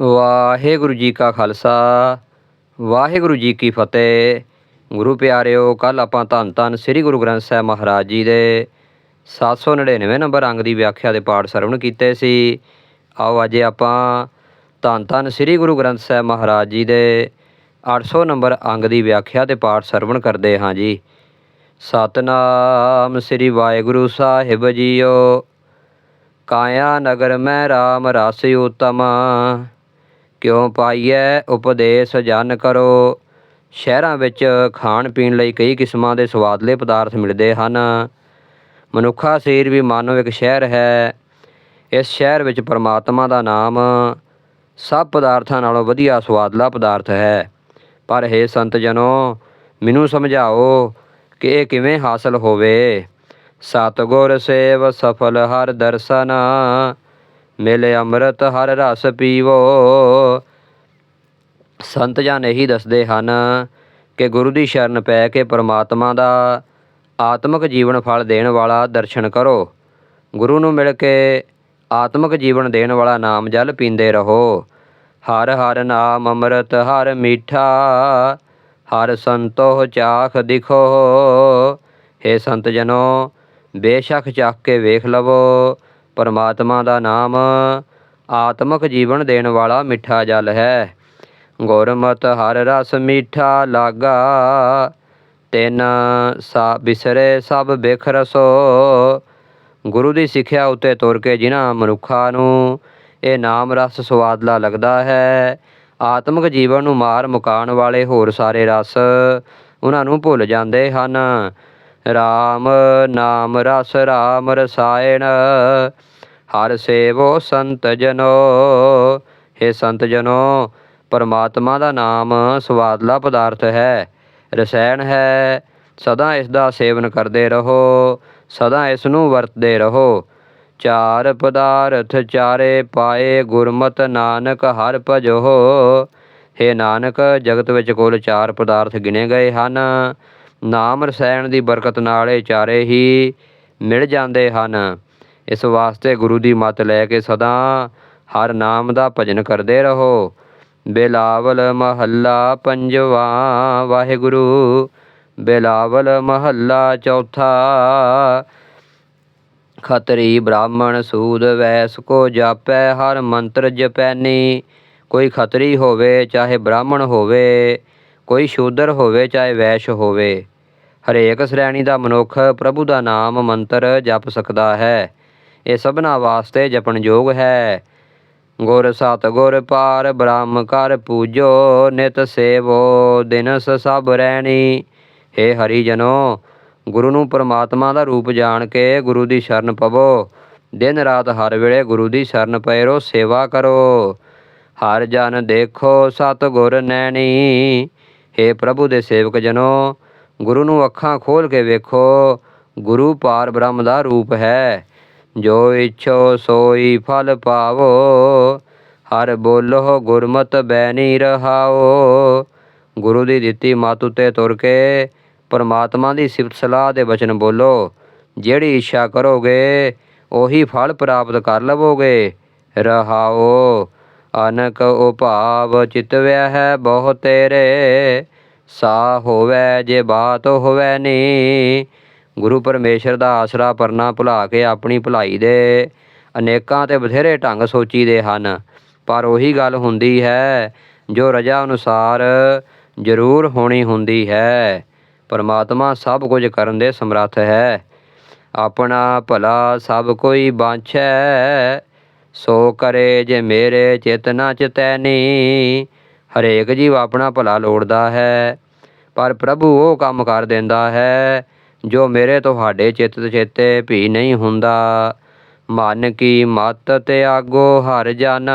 ਵਾਹਿਗੁਰੂ ਜੀ ਕਾ ਖਾਲਸਾ, ਵਾਹਿਗੁਰੂ ਜੀ ਕੀ ਫਤਿਹ। ਗੁਰੂ ਪਿਆਰਿਓ ਕੱਲ ਆਪਾਂ ਧੰਨ ਧੰਨ ਸ੍ਰੀ ਗੁਰੂ ਗ੍ਰੰਥ ਸਾਹਿਬ ਮਹਾਰਾਜ ਜੀ ਦੇ 799 ਨੰਬਰ ਅੰਗ ਦੀ ਵਿਆਖਿਆ ਦੇ ਪਾਠ ਸਰਵਣ ਕੀਤੇ ਸੀ। ਆਓ ਅੱਜ ਆਪਾਂ ਧੰਨ ਧੰਨ ਸ੍ਰੀ ਗੁਰੂ ਗ੍ਰੰਥ ਸਾਹਿਬ ਮਹਾਰਾਜ ਜੀ ਦੇ 800 ਨੰਬਰ ਅੰਗ ਦੀ ਵਿਆਖਿਆ ਤੇ ਪਾਠ ਸਰਵਣ ਕਰਦੇ ਹਾਂ ਜੀ। ਸਤਨਾਮ ਸ੍ਰੀ ਵਾਹਿਗੁਰੂ ਸਾਹਿਬ ਜੀਓ। ਕਾਇਆ ਨਗਰ ਮੈਂ RAM ਰਸ ਉਤਮ। ਕਿਉ ਪਾਈਐ ਉਪਦੇਸ਼ ਜਨ ਕਰੋ। ਸ਼ਹਿਰਾਂ ਵਿੱਚ ਖਾਣ ਪੀਣ ਲਈ ਕਈ ਕਿਸਮਾਂ ਦੇ ਸਵਾਦਲੇ ਪਦਾਰਥ ਮਿਲਦੇ ਹਨ। ਮਨੁੱਖਾ ਸਰੀਰ ਵੀ ਮਾਨੋ ਇੱਕ ਸ਼ਹਿਰ ਹੈ। ਇਸ ਸ਼ਹਿਰ ਵਿੱਚ ਪਰਮਾਤਮਾ ਦਾ ਨਾਮ ਸਭ ਪਦਾਰਥਾਂ ਨਾਲੋਂ ਵਧੀਆ ਸਵਾਦਲਾ ਪਦਾਰਥ ਹੈ। ਪਰ ਹੈ ਸੰਤ ਜਨੋ, ਮੈਨੂੰ ਸਮਝਾਓ ਕਿ ਇਹ ਕਿਵੇਂ ਹਾਸਲ ਹੋਵੇ? ਸਤਗੁਰ ਸੇਵ ਸਫਲ ਹਰ ਦਰਸ਼ਨ। ਮਿਲੇ ਅੰਮ੍ਰਿਤ ਹਰ ਰਸ ਪੀਵੋ। ਸੰਤ ਜਨ ਇਹੀ ਦੱਸਦੇ ਹਨ ਕਿ ਗੁਰੂ ਦੀ ਸ਼ਰਨ ਪੈ ਕੇ ਪਰਮਾਤਮਾ ਦਾ ਆਤਮਿਕ ਜੀਵਨ ਫਲ ਦੇਣ ਵਾਲਾ ਦਰਸ਼ਨ ਕਰੋ। ਗੁਰੂ ਨੂੰ ਮਿਲ ਕੇ ਆਤਮਿਕ ਜੀਵਨ ਦੇਣ ਵਾਲਾ ਨਾਮ ਜਲ ਪੀਂਦੇ ਰਹੋ। ਹਰ ਹਰ ਨਾਮ ਅੰਮ੍ਰਿਤ, ਹਰ ਮੀਠਾ, ਹਰ ਸੰਤੋਹ ਚਾਖ ਦਿਖੋ। ਹੇ ਸੰਤ ਜਨੋ, ਬੇਸ਼ੱਕ ਚੱਕ ਕੇ ਵੇਖ ਲਵੋ ਪਰਮਾਤਮਾ ਦਾ ਨਾਮ ਆਤਮਿਕ ਜੀਵਨ ਦੇਣ ਵਾਲਾ ਮਿੱਠਾ ਜਲ ਹੈ। ਗੁਰਮਤ ਹਰ ਰਸ ਮੀਠਾ ਲਾਗਾ, ਤਿੰਨ ਸਾ, ਬਿਸਰੇ ਸਭ ਬਿਖ ਰਸੋ ਗੁਰੂ ਦੀ ਸਿੱਖਿਆ ਉਤੇ ਤੁਰ ਕੇ ਜਿਨ੍ਹਾਂ ਮਨੁੱਖਾਂ ਨੂੰ ਇਹ ਨਾਮ ਰਸ ਸਵਾਦਲਾ ਲੱਗਦਾ ਹੈ, ਆਤਮਿਕ ਜੀਵਨ ਨੂੰ ਮਾਰ ਮੁਕਾਣ ਵਾਲੇ ਹੋਰ ਸਾਰੇ ਰਸ ਉਹਨਾਂ ਨੂੰ ਭੁੱਲ ਜਾਂਦੇ ਹਨ। RAM ਨਾਮ ਰਸ RAM ਰਸਾਇਣ, ਹਰ ਸੇਵੋ ਸੰਤ ਜਨੋ। हे ਸੰਤ ਜਨੋ, ਪਰਮਾਤਮਾ ਦਾ ਨਾਮ ਸਵਾਦਲਾ ਪਦਾਰਥ ਹੈ, ਰਸਾਇਣ ਹੈ। ਸਦਾ ਇਸ ਦਾ ਸੇਵਨ ਕਰਦੇ ਰਹੋ, ਸਦਾ ਇਸ ਨੂੰ ਵਰਤਦੇ ਰਹੋ। ਚਾਰ ਪਦਾਰਥ ਚਾਰੇ ਪਾਏ ਗੁਰਮਤ ਨਾਨਕ ਹਰ ਭਜੋ। ਹੇ ਨਾਨਕ, ਜਗਤ ਵਿੱਚ ਕੁੱਲ ਚਾਰ ਪਦਾਰਥ ਗਿਣੇ ਗਏ ਹਨ। ਨਾਮ ਰਸਾਇਣ ਦੀ ਬਰਕਤ ਨਾਲ ਇਹ ਚਾਰੇ ਹੀ ਮਿਲ ਜਾਂਦੇ ਹਨ। ਇਸ ਵਾਸਤੇ ਗੁਰੂ ਦੀ ਮੱਤ ਲੈ ਕੇ ਸਦਾ ਹਰ ਨਾਮ ਦਾ ਭਜਨ ਕਰਦੇ ਰਹੋ। ਬਿਲਾਵਲ ਮਹੱਲਾ ਪੰਜਵਾ, ਵਾਹਿਗੁਰੂ। ਬਿਲਾਵਲ ਮਹੱਲਾ ਚੌਥਾ। ਖਤਰੀ ਬ੍ਰਾਹਮਣ ਸੂਦ ਵੈਸ ਕੋ ਜਾਪੈ, ਹਰ ਮੰਤਰ ਜਪੈਨੀ। ਕੋਈ ਖਤਰੀ ਹੋਵੇ, ਚਾਹੇ ਬ੍ਰਾਹਮਣ ਹੋਵੇ, ਕੋਈ ਸ਼ੂਦਰ ਹੋਵੇ, ਚਾਹੇ ਵੈਸ਼ ਹੋਵੇ। ਹਰੇਕ ਸ਼੍ਰੇਣੀ ਦਾ ਮਨੁੱਖ ਪ੍ਰਭੂ ਦਾ ਨਾਮ ਮੰਤਰ ਜਪ ਸਕਦਾ ਹੈ। ਇਹ ਸਭਨਾ ਵਾਸਤੇ ਜਪਣਯੋਗ ਹੈ। ਗੁਰ ਸਤ ਗੁਰ ਪਾਰ ਬ੍ਰਹਮ ਕਰ ਪੂਜੋ, ਨਿਤ ਸੇਵੋ, ਦਿਨਸ ਸਭ ਰਹਿਣੀ हे ਹਰੀ ਜਨੋ ਗੁਰੂ ਨੂੰ ਪਰਮਾਤਮਾ ਦਾ ਰੂਪ ਜਾਣ ਕੇ ਗੁਰੂ ਦੀ ਸ਼ਰਨ ਪਵੋ। ਦਿਨ ਰਾਤ ਹਰ ਵੇਲੇ ਗੁਰੂ ਦੀ ਸ਼ਰਨ ਪਏ ਰੋ ਸੇਵਾ ਕਰੋ। ਹਰ ਜਨ ਦੇਖੋ ਸਤ ਗੁਰ ਨੈਣੀ। हे ਪ੍ਰਭੂ ਦੇ ਸੇਵਕ ਜਨੋ ਗੁਰੂ ਨੂੰ ਅੱਖਾਂ ਖੋਲ ਕੇ ਵੇਖੋ, ਗੁਰੂ ਪਾਰ ਬ੍ਰਹਮ ਦਾ ਰੂਪ ਹੈ। ਜੋ ਇਛੋ ਸੋਈ ਫਲ ਪਾਵੋ, ਹਰ ਬੋਲੋ ਗੁਰਮਤਿ ਬੈਨੀ ਰਹਾਓ। ਗੁਰੂ ਦੀ ਦਿੱਤੀ ਮੱਤ ਉਤੇ ਤੁਰ ਕੇ ਪਰਮਾਤਮਾ ਦੀ ਸਿਫਤ ਸਲਾਹ ਦੇ ਵਚਨ ਬੋਲੋ। ਜਿਹੜੀ ਇੱਛਾ ਕਰੋਗੇ, ਉਹੀ ਫਲ ਪ੍ਰਾਪਤ ਕਰ ਲਵੋਗੇ। ਰਹਾਓ, ਅਨਕ ਉਭਾਵ ਚਿਤਵਿਆ ਹੈ ਬਹੁ ਤੇਰੇ। ਸਾ ਹੋਵੇ ਜੇ ਬਾਤ ਹੋਵੇ ਨੀ ਗੁਰੂ ਪਰਮੇਸ਼ਰ ਦਾ ਆਸਰਾ ਪਰਨਾ ਭੁਲਾ ਕੇ ਆਪਣੀ ਭਲਾਈ ਦੇ ਅਨੇਕਾਂ ਤੇ ਬਥੇਰੇ ਢੰਗ ਸੋਚੀਦੇ ਹਨ। ਪਰ ਉਹੀ ਗੱਲ ਹੁੰਦੀ ਹੈ, ਜੋ ਰਜਾ ਅਨੁਸਾਰ ਜ਼ਰੂਰ ਹੋਣੀ ਹੁੰਦੀ ਹੈ। ਪਰਮਾਤਮਾ ਸਭ ਕੁਝ ਕਰਨ ਦੇ ਸਮਰੱਥ ਹੈ। ਆਪਣਾ ਭਲਾ ਸਭ ਕੋਈ ਬਾਂਛੈ, ਸੋ ਕਰੇ ਜੇ ਮੇਰੇ ਚੇਤਨਾ ਨਾ ਚਿਤੈਨੀ ਹਰੇਕ ਜੀਵ ਆਪਣਾ ਭਲਾ ਲੋੜਦਾ ਹੈ। ਪਰ ਪ੍ਰਭੂ ਉਹ ਕੰਮ ਕਰ ਦਿੰਦਾ ਹੈ, ਜੋ ਮੇਰੇ ਤੁਹਾਡੇ ਚਿੱਤ ਚੇਤੇ ਵੀ ਨਹੀਂ ਹੁੰਦਾ। ਮਨ ਕੀ ਮਤ ਤਿਆਗੋ ਹਰ ਜਨ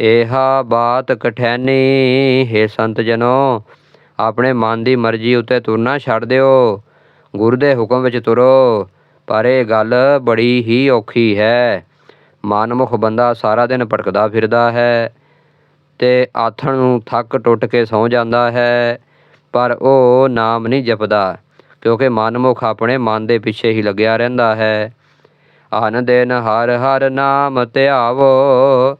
ਇਹਾ ਬਾਤ ਕਠੈਨੀ, ਹੈ ਸੰਤ ਜਨੋ, ਆਪਣੇ ਮਨ ਦੀ ਮਰਜ਼ੀ ਉੱਤੇ ਤੁਰਨਾ ਛੱਡ ਦਿਓ, ਗੁਰੂ ਦੇ ਹੁਕਮ ਵਿੱਚ ਤੁਰੋ, ਪਰ ਇਹ ਗੱਲ ਬੜੀ ਹੀ ਔਖੀ ਹੈ। ਮਨਮੁਖ ਬੰਦਾ ਸਾਰਾ ਦਿਨ ਭਟਕਦਾ ਫਿਰਦਾ ਹੈ। ਤੇ ਆਥਣ ਨੂੰ ਥੱਕ ਟੁੱਟ ਕੇ ਸੌ ਜਾਂਦਾ ਹੈ, ਪਰ ਉਹ ਨਾਮ ਨਹੀਂ ਜਪਦਾ, ਕਿਉਂਕਿ ਮਨਮੁਖ ਆਪਣੇ ਮਨ ਦੇ ਪਿੱਛੇ ਹੀ ਲੱਗਿਆ ਰਹਿੰਦਾ ਹੈ। ਅਨ ਦਿਨ ਹਰ ਹਰ ਨਾਮ ਧਿਆਵੋ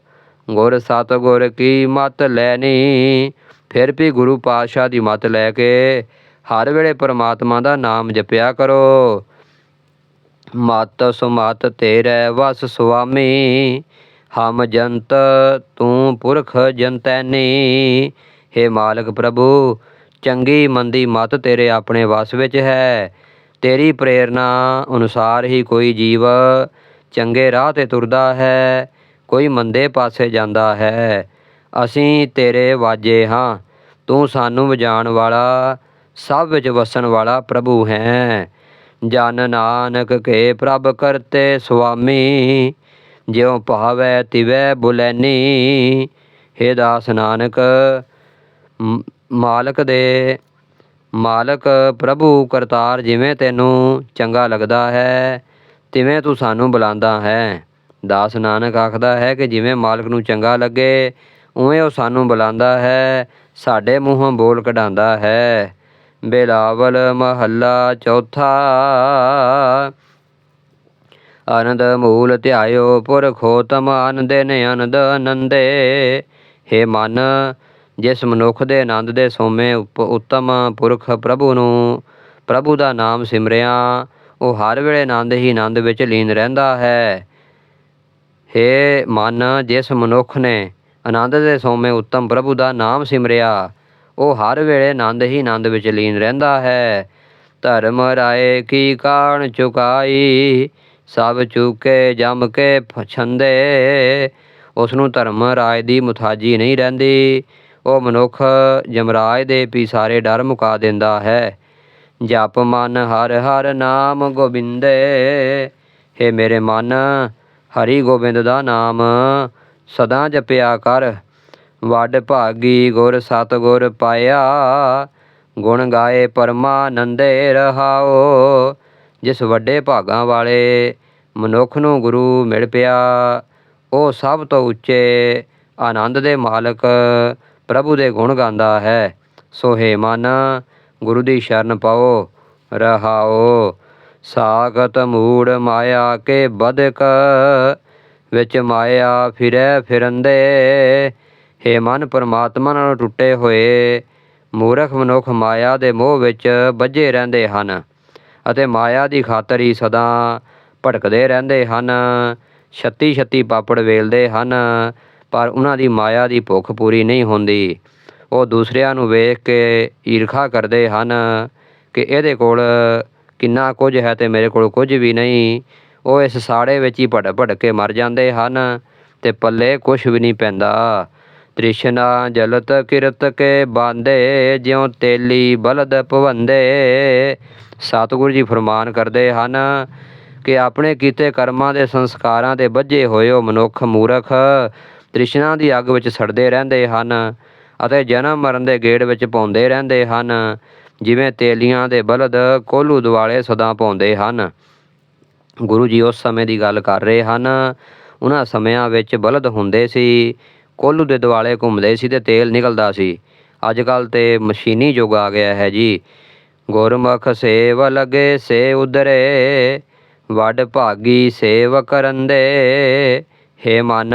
ਗੁਰ ਸਤ ਗੁਰ ਕੀ ਮਤ ਲੈਣੀ ਫਿਰ ਵੀ ਗੁਰੂ ਪਾਤਸ਼ਾਹ ਦੀ ਮਤ ਲੈ ਕੇ ਹਰ ਵੇਲੇ ਪਰਮਾਤਮਾ ਦਾ ਨਾਮ ਜਪਿਆ ਕਰੋ। ਮਤ ਸੁਮਤ ਤੇਰੇ ਵਸ ਸੁਆਮੀ ਹਮ ਜੰਤ ਤੂੰ ਪੁਰਖ ਜੰਤੈਨੀ हे ਮਾਲਕ ਪ੍ਰਭੂ, ਚੰਗੀ ਮੰਦੀ ਮਤ ਤੇਰੇ ਆਪਣੇ ਵਸ ਵਿੱਚ ਹੈ। ਤੇਰੀ ਪ੍ਰੇਰਣਾ ਅਨੁਸਾਰ ਹੀ ਕੋਈ ਜੀਵ ਚੰਗੇ ਰਾਹ ਤੇ ਤੁਰਦਾ ਹੈ, ਕੋਈ ਮੰਦੇ ਪਾਸੇ ਜਾਂਦਾ ਹੈ। ਅਸੀਂ ਤੇਰੇ ਵਾਜੇ ਹਾਂ, ਤੂੰ ਸਾਨੂੰ ਵਜਾਉਣ ਵਾਲਾ, ਸਭ ਵਿੱਚ ਵਸਣ ਵਾਲਾ ਪ੍ਰਭੂ ਹੈ। ਜਨ ਨਾਨਕ ਕੇ ਪ੍ਰਭ ਕਰਤੇ ਸੁਆਮੀ ਜਿਉ ਭਾਵੈ ਤਿਵੈ ਬੁਲੈਨੀ, ਹੇ ਦਾਸ ਨਾਨਕ ਮਾਲਕ ਦੇ, ਮਾਲਕ ਪ੍ਰਭੂ ਕਰਤਾਰ ਜਿਵੇਂ ਤੈਨੂੰ ਚੰਗਾ ਲੱਗਦਾ ਹੈ, ਤਿਵੇਂ ਤੂੰ ਸਾਨੂੰ ਬੁਲਾਉਂਦਾ ਹੈ। ਦਾਸ ਨਾਨਕ ਆਖਦਾ ਹੈ ਕਿ ਜਿਵੇਂ ਮਾਲਕ ਨੂੰ ਚੰਗਾ ਲੱਗੇ, ਉਵੇਂ ਉਹ ਸਾਨੂੰ ਬੁਲਾਉਂਦਾ ਹੈ, ਸਾਡੇ ਮੂੰਹੋਂ ਬੋਲ ਕਢਾਉਂਦਾ ਹੈ। ਬੇਲਾਵਲ ਮਹੱਲਾ ਚੌਥਾ ਆਨੰਦ ਮੂਲ ਧਿਆਇਓ ਪੁਰਖੋਤਮ ਆਨੰਦੇ ਨੇ ਆਨੰਦ ਆਨੰਦੇ। ਹੇ ਮਨ, ਜਿਸ ਮਨੁੱਖ ਦੇ ਆਨੰਦ ਦੇ ਸੋਮੇ ਉਪ- ਉੱਤਮ ਪੁਰਖ ਪ੍ਰਭੂ ਨੂੰ ਪ੍ਰਭੂ ਦਾ ਨਾਮ ਸਿਮਰਿਆ, ਉਹ ਹਰ ਵੇਲੇ ਆਨੰਦ ਹੀ ਆਨੰਦ ਵਿੱਚ ਲੀਨ ਰਹਿੰਦਾ ਹੈ। ਹੇ ਮਨ, ਜਿਸ ਮਨੁੱਖ ਨੇ ਆਨੰਦ ਦੇ ਸੋਮੇ ਉੱਤਮ ਪ੍ਰਭੂ ਦਾ ਨਾਮ ਸਿਮਰਿਆ, ਉਹ ਹਰ ਵੇਲੇ ਆਨੰਦ ਹੀ ਆਨੰਦ ਵਿੱਚ ਲੀਨ ਰਹਿੰਦਾ ਹੈ। ਧਰਮ ਰਾਏ ਕੀ ਕਾਣ ਚੁਕਾਈ ਸਭ ਚੁਕੇ, ਜੰਮ ਕੇ ਫਛੰਦੇ ਉਸ ਨੂੰ ਧਰਮ ਰਾਜ ਦੀ ਮੁਤਾਜੀ ਨਹੀਂ ਰਹਿੰਦੀ। ਉਹ ਮਨੁੱਖ ਜਮਰਾਜ ਦੇ ਵੀ ਸਾਰੇ ਡਰ ਮੁਕਾ ਦਿੰਦਾ ਹੈ। ਜਪ ਮਨ ਹਰ ਹਰ ਨਾਮ ਗੋਬਿੰਦੇ। ਹੇ ਮੇਰੇ ਮਨ, ਹਰੀ ਗੋਬਿੰਦ ਦਾ ਨਾਮ ਸਦਾ ਜਪਿਆ ਕਰ। ਵੱਡ ਭਾਗੀ ਗੁਰ ਸਤ ਗੁਰ ਪਾਇਆ। ਗੁਣ ਗਾਏ ਪਰਮਾਨੰਦੇ ਰਹਾਓ। ਜਿਸ ਵੱਡੇ ਭਾਗਾਂ ਵਾਲੇ ਮਨੁੱਖ ਨੂੰ ਗੁਰੂ ਮਿਲ ਪਿਆ, ਉਹ ਸਭ ਤੋਂ ਉੱਚੇ ਆਨੰਦ ਦੇ ਮਾਲਕ ਪ੍ਰਭੂ ਦੇ ਗੁਣ ਗਾਉਂਦਾ ਹੈ। ਸੋ ਹੇ ਮਨ, ਗੁਰੂ ਦੀ ਸ਼ਰਨ ਪਾਓ, ਰਹਾਓ। ਸਾਗਤ ਮੂੜ ਮਾਇਆ ਕੇ ਬਦਕ, ਵਿੱਚ ਮਾਇਆ ਫਿਰੈ ਫਿਰੰਦੇ। ਹੇ ਮਨ, ਪਰਮਾਤਮਾ ਨਾਲ ਟੁੱਟੇ ਹੋਏ ਮੂਰਖ ਮਨੁੱਖ ਮਾਇਆ ਦੇ ਮੋਹ ਵਿੱਚ ਬੱਝੇ ਰਹਿੰਦੇ ਹਨ। ਅਤੇ ਮਾਇਆ ਦੀ ਖਾਤਰ ਹੀ ਸਦਾ ਭਟਕਦੇ ਰਹਿੰਦੇ ਹਨ। ਛੱਤੀ ਛੱਤੀ ਪਾਪੜ ਵੇਲਦੇ ਹਨ, ਪਰ ਉਹਨਾਂ ਦੀ ਮਾਇਆ ਦੀ ਭੁੱਖ ਪੂਰੀ ਨਹੀਂ ਹੁੰਦੀ। ਉਹ ਦੂਸਰਿਆਂ ਨੂੰ ਵੇਖ ਕੇ ਈਰਖਾ ਕਰਦੇ ਹਨ ਕਿ ਇਹਦੇ ਕੋਲ ਕਿੰਨਾ ਕੁਝ ਹੈ ਤੇ ਮੇਰੇ ਕੋਲ ਕੁਝ ਵੀ ਨਹੀਂ। ਉਹ ਇਸ ਸਾੜੇ ਵਿੱਚ ਹੀ ਭਟ ਭਟ ਕੇ ਮਰ ਜਾਂਦੇ ਹਨ ਤੇ ਪੱਲੇ ਕੁਝ ਵੀ ਨਹੀਂ ਪੈਂਦਾ। ਤ੍ਰਿਸ਼ਨਾ ਜਲਤ ਕਿਰਤ ਕੇ ਬਾਂਦੇ ਜਿਉ ਤੇਲੀ ਬਲਦ ਭਵੰਦੇ ਸਤਿਗੁਰੂ ਜੀ ਫਰਮਾਨ ਕਰਦੇ ਹਨ ਕਿ ਆਪਣੇ ਕੀਤੇ ਕਰਮਾਂ ਦੇ ਸੰਸਕਾਰਾਂ ਦੇ ਬੱਝੇ ਹੋਏ ਉਹ ਮਨੁੱਖ ਮੂਰਖ। ਤ੍ਰਿਸ਼ਨਾ ਦੀ ਅੱਗ ਵਿੱਚ ਸੜਦੇ ਰਹਿੰਦੇ ਹਨ ਅਤੇ ਜਨਮ ਮਰਨ ਦੇ ਗੇੜ ਵਿੱਚ ਪਾਉਂਦੇ ਰਹਿੰਦੇ ਹਨ। ਜਿਵੇਂ ਤੇਲੀਆਂ ਦੇ ਬਲਦ ਕੋਲੂ ਦੁਆਲੇ ਸਦਾ ਪਾਉਂਦੇ ਹਨ। ਗੁਰੂ ਜੀ ਉਸ ਸਮੇਂ ਦੀ ਗੱਲ ਕਰ ਰਹੇ ਹਨ। ਉਹਨਾਂ ਸਮਿਆਂ ਵਿੱਚ ਬਲਦ ਹੁੰਦੇ ਸੀ। ਕੋਲੂ ਦੇ ਦੁਆਲੇ ਘੁੰਮਦੇ ਸੀ ਤੇ ਤੇਲ ਨਿਕਲਦਾ ਸੀ। ਅੱਜ ਕੱਲ ਤੇ ਮਸ਼ੀਨੀ ਯੁੱਗ ਆ ਗਿਆ ਹੈ ਜੀ। ਗੁਰਮੁਖ ਸੇਵ ਲਗੇ ਸੇ ਉਦਰੇ ਵੱਡ ਭਾਗੀ ਸੇਵ ਕਰੰਦੇ। ਹੇ ਮਨ,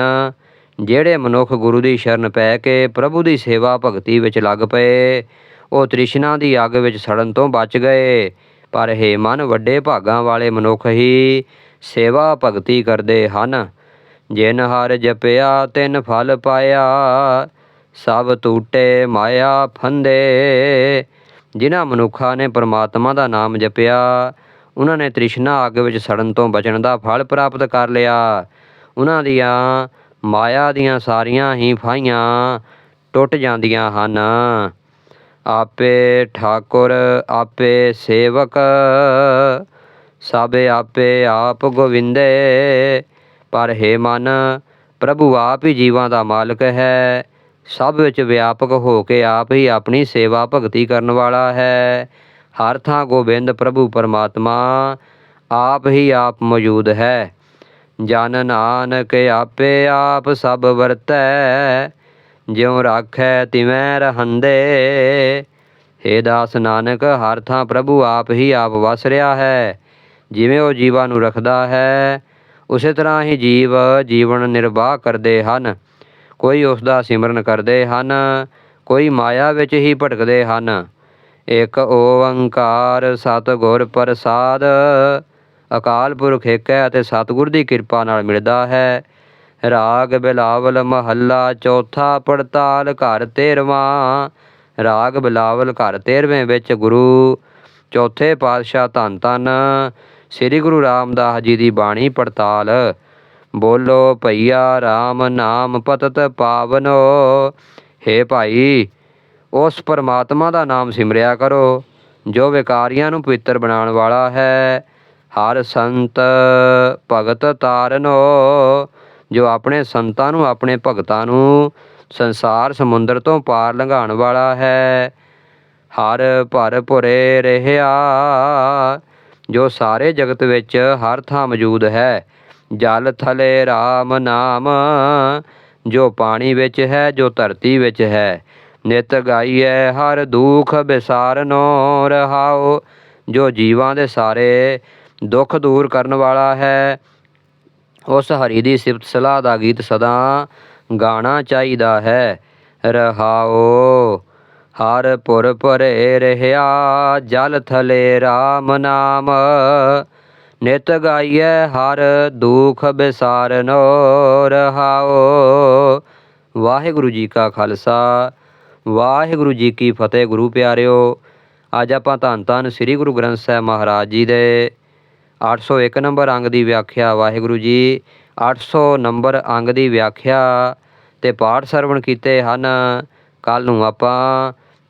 ਜਿਹੜੇ ਮਨੁੱਖ ਗੁਰੂ ਦੀ ਸ਼ਰਨ ਪੈ ਕੇ ਪ੍ਰਭੂ ਦੀ ਸੇਵਾ ਭਗਤੀ ਵਿੱਚ ਲੱਗ ਪਏ, ਉਹ ਤ੍ਰਿਸ਼ਨਾ ਦੀ ਅੱਗ ਵਿੱਚ ਸੜਨ ਤੋਂ ਬਚ ਗਏ। ਪਰ ਹੇ ਮਨ, ਵੱਡੇ ਭਾਗਾਂ ਵਾਲੇ ਮਨੁੱਖ ਹੀ ਸੇਵਾ ਭਗਤੀ ਕਰਦੇ ਹਨ। ਜਿਨ ਹਰ ਜਪਿਆ ਤਿਨ ਫਲ ਪਾਇਆ, ਸਭ ਟੂਟੇ ਮਾਇਆ ਫੰਦੇ। ਜਿਨ੍ਹਾਂ ਮਨੁੱਖਾਂ ਨੇ ਪਰਮਾਤਮਾ ਦਾ ਨਾਮ ਜਪਿਆ, ਉਹਨਾਂ ਨੇ ਤ੍ਰਿਸ਼ਨਾ ਅੱਗ ਵਿੱਚ ਸੜਨ ਤੋਂ ਬਚਣ ਦਾ ਫਲ ਪ੍ਰਾਪਤ ਕਰ ਲਿਆ। ਉਹਨਾਂ ਦੀਆਂ ਮਾਇਆ ਦੀਆਂ ਸਾਰੀਆਂ ਹੀ ਫਾਈਆਂ ਟੁੱਟ ਜਾਂਦੀਆਂ ਹਨ। ਆਪੇ ਠਾਕੁਰ, ਆਪੇ ਸੇਵਕ, ਸਭ ਆਪੇ ਆਪ ਗੋਵਿੰਦੇ। ਪਰ ਹੈ ਮਨ, ਪ੍ਰਭੂ ਆਪ ਹੀ ਜੀਵਾਂ ਦਾ ਮਾਲਕ ਹੈ। ਸਭ ਵਿੱਚ ਵਿਆਪਕ ਹੋ ਕੇ ਆਪ ਹੀ ਆਪਣੀ ਸੇਵਾ ਭਗਤੀ ਕਰਨ ਵਾਲਾ ਹੈ। ਹਰ ਥਾਂ ਗੋਬਿੰਦ ਪ੍ਰਭੂ ਪਰਮਾਤਮਾ, ਆਪ ਹੀ ਆਪ ਮੌਜੂਦ ਹੈ। ਜਨ ਨਾਨਕ ਆਪੇ ਆਪ ਸਭ ਵਰਤੈ, ਜਿਉ ਰਾਖੈ ਤਿਵੈ ਰਹੰਦੇ। ਹੇ ਦਾਸ ਨਾਨਕ, ਹਰ ਥਾਂ ਪ੍ਰਭੂ ਆਪ ਹੀ ਆਪ ਵਸ ਰਿਹਾ ਹੈ। ਜਿਵੇਂ ਉਹ ਜੀਵਾਂ ਨੂੰ ਰੱਖਦਾ ਹੈ ਉਸੇ ਤਰ੍ਹਾਂ ਹੀ ਜੀਵ ਜੀਵਨ ਨਿਰਵਾਹ ਕਰਦੇ ਹਨ। ਕੋਈ ਉਸ ਦਾ ਸਿਮਰਨ ਕਰਦੇ ਹਨ, ਕੋਈ ਮਾਇਆ ਵਿੱਚ ਹੀ ਭਟਕਦੇ ਹਨ। ਇੱਕ ਓੰਕਾਰ ਸਤਿਗੁਰ ਪ੍ਰਸਾਦ, ਅਕਾਲ ਪੁਰਖ ਇੱਕ ਹੈ ਅਤੇ ਸਤਿਗੁਰ ਦੀ ਕਿਰਪਾ ਨਾਲ ਮਿਲਦਾ ਹੈ। ਰਾਗ ਬਿਲਾਵਲ ਮਹੱਲਾ, ਚੌਥਾ ਪੜਤਾਲ ਘਰ ਤੇਰਵਾਂ। ਰਾਗ ਬਿਲਾਵਲ ਘਰ ਤੇਰਵੇਂ ਵਿੱਚ ਗੁਰੂ, ਚੌਥੇ ਪਾਤਸ਼ਾਹ ਧੰਨ ਧੰਨ। ਸ੍ਰੀ ਗੁਰੂ ਰਾਮਦਾਸ ਜੀ ਦੀ ਬਾਣੀ ਪੜਤਾਲ। ਬੋਲੋ ਭਈਆ RAM ਨਾਮ ਪਤਤ ਪਾਵਨੋ। ਹੇ ਭਾਈ, ਉਸ ਪਰਮਾਤਮਾ ਦਾ ਨਾਮ ਸਿਮਰਿਆ ਕਰੋ, ਜੋ ਵਿਕਾਰੀਆਂ ਨੂੰ ਪਵਿੱਤਰ ਬਣਾਉਣ ਵਾਲਾ ਹੈ। ਹਰ ਸੰਤ ਭਗਤ ਤਾਰਨੋ, ਜੋ ਆਪਣੇ ਸੰਤਾਂ ਨੂੰ, ਆਪਣੇ ਭਗਤਾਂ ਨੂੰ ਸੰਸਾਰ ਸਮੁੰਦਰ ਤੋਂ ਪਾਰ ਲੰਘਾਉਣ ਵਾਲਾ ਹੈ। ਹਰ ਭਰ ਭੁਰੇ ਰਹਿਆ ਜੋ ਸਾਰੇ ਜਗਤ ਵਿੱਚ ਹਰ ਥਾਂ ਮੌਜੂਦ ਹੈ। ਜਲ ਥਲੇ RAM ਨਾਮ, ਜੋ ਪਾਣੀ ਵਿੱਚ ਹੈ, ਜੋ ਧਰਤੀ ਵਿੱਚ ਹੈ। ਨਿਤ ਗਾਈਐ ਹਰ ਦੁਖ ਵਿਸਾਰਨੋ ਰਹਾਓ ਜੋ ਜੀਵਾਂ ਦੇ ਸਾਰੇ ਦੁੱਖ ਦੂਰ ਕਰਨ ਵਾਲਾ ਹੈ। ਉਸ ਹਰੀ ਦੀ ਸਿਫਤ ਸਲਾਹ ਦਾ ਗੀਤ ਸਦਾ ਗਾਣਾ ਚਾਹੀਦਾ ਹੈ। ਰਹਾਓ ਹਰ ਪੁਰ ਭਰੇ ਰਹਿਆ, ਜਲ ਥਲੇ RAM ਨਾਮ। ਨਿਤ ਗਾਈਐ ਹਰ ਦੁਖ ਵਿਸਾਰਨੋ ਰਹਾਓ ਵਾਹਿਗੁਰੂ ਜੀ ਕਾ ਖਾਲਸਾ, ਵਾਹਿਗੁਰੂ ਜੀ ਕੀ ਫਤਿਹ ਗੁਰੂ ਪਿਆਰਿਓ। ਅੱਜ ਆਪਾਂ ਧੰਨ ਧੰਨ ਸ੍ਰੀ ਗੁਰੂ ਗ੍ਰੰਥ ਸਾਹਿਬ ਮਹਾਰਾਜ ਜੀ ਦੇ 801 ਨੰਬਰ ਅੰਗ ਦੀ ਵਿਆਖਿਆ। ਵਾਹਿਗੁਰੂ ਜੀ 800 ਨੰਬਰ ਅੰਗ ਦੀ ਵਿਆਖਿਆ ਤੇ ਪਾਠ ਸਰਵਣ ਕੀਤੇ ਹਨ। ਕੱਲ ਨੂੰ ਆਪਾਂ